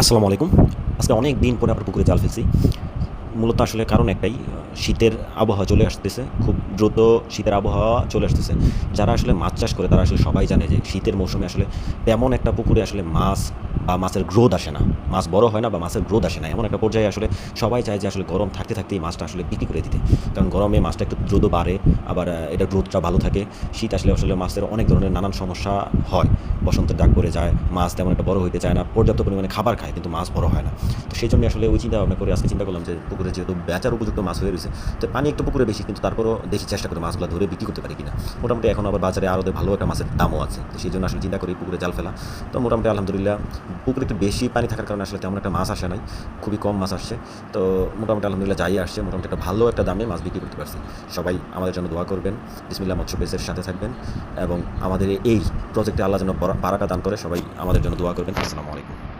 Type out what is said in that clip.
আসসালামু আলাইকুম। আজকে অনেক দিন পরে আমরা পুকুরে জাল ফেলছি। মূলত আসলে কারণ একটাই শীতের আবহাওয়া চলে আসতেছে, খুব দ্রুত শীতের আবহাওয়া চলে আসতেছে। যারা আসলে মাছ চাষ করে, তারা আসলে সবাই জানে যে শীতের মৌসুমে আসলে তেমন একটা পুকুরে আসলে মাছ বা মাছের গ্রোথ আসে না। মাছ বড় হয় না বা মাছের গ্রোথ আসে না। এমন একটা পর্যায়ে আসলে সবাই চায় যে আসলে গরম থাকতে থাকতেই মাছটা আসলে বিক্রি করে দিতে। কারণ গরমে মাছটা একটু দ্রুত বাড়ে, আবার এটা গ্রোথটা ভালো থাকে। শীত আসলে আসলে মাছের অনেক ধরনের নানান সমস্যা হয়। বসন্তের ডাক পড়ে যায়, মাছ তেমন একটা বড় হইতে চায় না, পর্যাপ্ত পরিমাণে খাবার খায়, কিন্তু মাছ বড় হয় না। তো সেই জন্য আসলে ওই চিন্তা ভাবনা করে আজকে চিন্তা করলাম যে পুকুরে যেহেতু বেচার উপযুক্ত মাছ হয়ে রয়েছে তো পানি একটু পুকুরে বেশি, কিন্তু তারপরও দেখি চেষ্টা করে মাছগুলো ধরে বিক্রি করতে পারি কিনা। মোটামুটি এখন আবার বাজারে আরও ভালো একটা মাছের দামও আছে। তো সেই জন্য আসলে চিন্তা করি পুকুরে জাল ফেলা। তো মোটামুটি আলহামদুলিল্লাহ পুকুরে একটু বেশি পানি থাকার কারণে আসলে তেমন একটা মাছ আসে নাই। খুবই কম মাছ আসছে। তো মোটামুটি আলহামদুলিল্লাহ যাই আসছে, মোটামুটি একটা ভালো একটা দামে মাছ বিক্রি করতে পারছি। সবাই আমাদের জন্য দোয়া করবেন। বিসমিল্লা মৎস্য পেসের সাথে থাকবেন এবং আমাদের এই প্রজেক্টে আল্লাহ যেন বারাকা দান করে। সবাই আমাদের জন্য দোয়া করবেন। আসসালামু আলাইকুম।